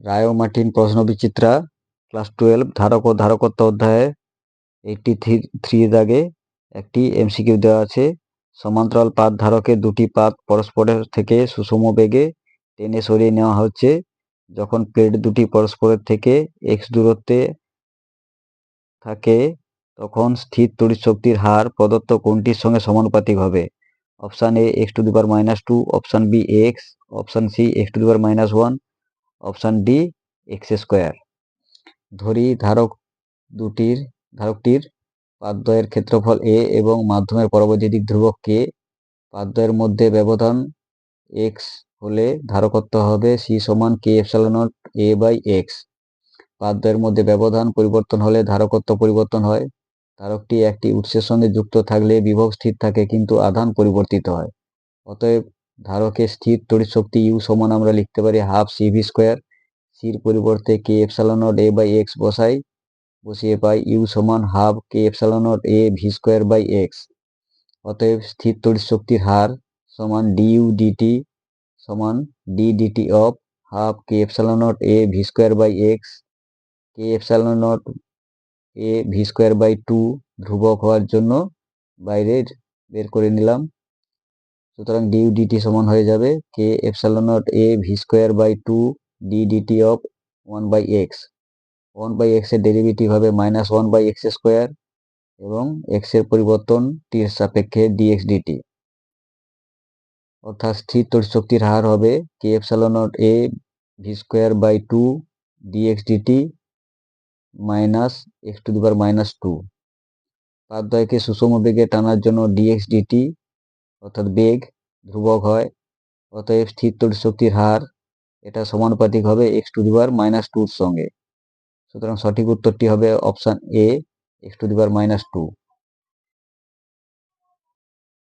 রায় Martin প্রশ্ন বিচিত্রা class twelve, ধারক ও ধারকত্ব অধ্যায়ে এইটটি থ্রি থ্রি দাগে একটি এমসিকিউ দেওয়া আছে। সমান্তরাল পাত ধারকের দুটি পাত পরস্পরের থেকে সুষম বেগে টেনে সরিয়ে নেওয়া হচ্ছে। যখন প্লেট দুটি পরস্পরের থেকে এক্স দূরত্বে থাকে, তখন স্থির তড়িৎ শক্তির হার প্রদত্ত কোনটির সঙ্গে সমানুপাতিক হবে? Option A X to the power minus two option B X option C X to the power minus one option D, X square. ধরি ধারক দুটির, ধারকটির পাদ্বয়ের ক্ষেত্রফল এ এবং মাধ্যমের পরবর্তী দিক ধ্রুবক কে। পাদ্বয়ের মধ্যে ব্যবধান এক্স হলে ধারকত্ব হবে সি সমান কে এফসালন এ বাই এক্স। পাদ্বয়ের মধ্যে ব্যবধান পরিবর্তন হলে ধারকত্ব পরিবর্তন হয়। ধারকটি একটি উৎসের সঙ্গে যুক্ত থাকলে বিভব স্থির থাকে কিন্তু আধান পরিবর্তিত হয়। অতএব ধারকের স্থির তড়িৎ শক্তি ইউ সমান আমরা লিখতে পারি হাফ সি ভি স্কোয়ার সির পরিবর্তে K epsilon naught A by X বসাই, বসিয়ে পাই ইউ সমান half K epsilon naught A V square by X অতএব স্থির তড়িৎ শক্তির হার সমান ডি ইউ ডিটি সমান D DT of half K epsilon naught A V square by X K epsilon naught A V square by two ধ্রুবক হওয়ার জন্য বাইরে বের করে নিলাম। সুতরাং ডিউ ডিটি সমান হয়ে যাবে K epsilon naught A V square by two D DT of one by X one by এক্সের ডেরিভেটিভ হবে minus one by X square এবং এক্সের পরিবর্তন টির সাপেক্ষে ডিএক্স ডিটি অর্থাৎ স্থির তড়িৎ শক্তির হার হবে K epsilon naught A V square by two DX DT minus X to the power minus two পাদ্বয়কে সুষম বেগে টানার জন্য ডিএক্স ডিটি অর্থাৎ বেগ ধ্রুবক হয়, অতএব স্থির তড়িৎ শক্তির হার এটা সমানুপাতিক হবে X to the power minus টুর সঙ্গে। সুতরাং সঠিক উত্তরটি হবে option A X to the power minus two